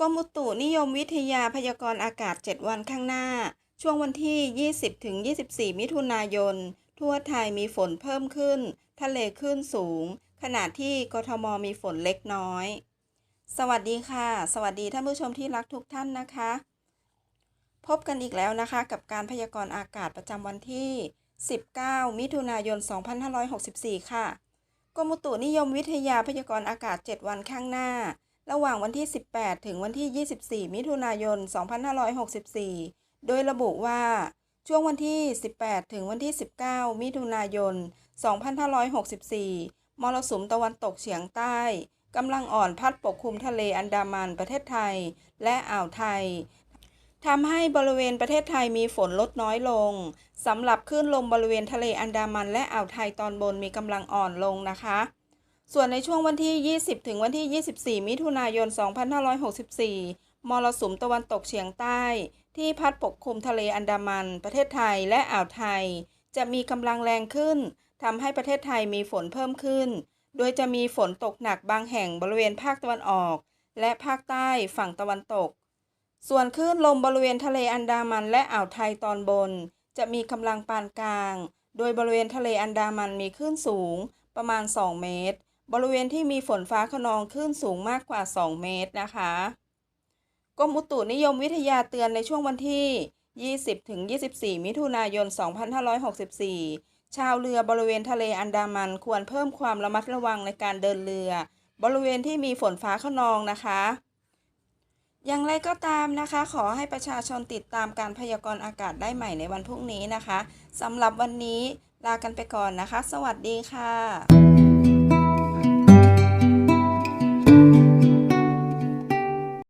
กรมอุตุนิยมวิทยาพยากรณ์อากาศ 7 วันข้างหน้า ช่วงวันที่ 20ถึง24 มิถุนายน ทั่วไทยมีฝนเพิ่มขึ้น ทะเลคลื่นสูง ขณะที่กทมมีฝนเล็กน้อย สวัสดีค่ะ สวัสดีท่านผู้ชมที่รักทุกท่านนะคะ พบกันอีกแล้วนะคะกับการพยากรณ์อากาศประจำวันที่ 19 มิถุนายน 2564 ค่ะ กรมอุตุนิยมวิทยาพยากรณ์อากาศ 7 วันข้างหน้า ระหว่างวันที่ 18 ถึงวันที่ 24 มิถุนายน 2564 โดยระบุว่า ช่วงวันที่ 18 ถึงวันที่ 19 มิถุนายน 2564 มรสุมตะวันตกเฉียงใต้กำลังอ่อนพัดปกคลุมทะเลอันดามันประเทศไทย และอ่าวไทยทำให้บริเวณประเทศไทยมีฝนลดน้อยลงสำหรับคลื่นลมบริเวณทะเลอันดามันและอ่าวไทยตอนบนมีกำลังอ่อนลงนะคะ ส่วนในช่วงวันที่ 20 ถึงวันที่ 24 มิถุนายน 2564 มรสุมตะวันตกเฉียงใต้ ที่พัดปกคลุมทะเลอันดามัน ประเทศไทยและอ่าวไทย จะมีกำลังแรงขึ้นทำให้ประเทศไทยมีฝนเพิ่มขึ้น โดยจะมีฝนตกหนักบางแห่งบริเวณภาคตะวันออก และภาคใต้ฝั่งตะวันตก ส่วนคลื่นลมบริเวณทะเลอันดามันและอ่าวไทยตอนบน จะมีกำลังปานกลาง โดยบริเวณทะเลอันดามันมีคลื่นสูงประมาณ 2 เมตร บริเวณที่มีฝนฟ้าขนองคลื่นสูงมากกว่า 2 เมตรนะคะกรมอุตุนิยมวิทยาเตือนในช่วงวันที่ 20-24 มิถุนายน 2564 ชาวเรือบริเวณทะเลอันดามันควรเพิ่มความระมัดระวังในการเดินเรือ บริเวณที่มีฝนฟ้าขนองนะคะ อย่างไรก็ตามนะคะ ขอให้ประชาชนติดตามการพยากรณ์อากาศได้ใหม่ในวันพรุ่งนี้นะคะสำหรับวันนี้ลากันไปก่อนนะคะ สวัสดีค่ะ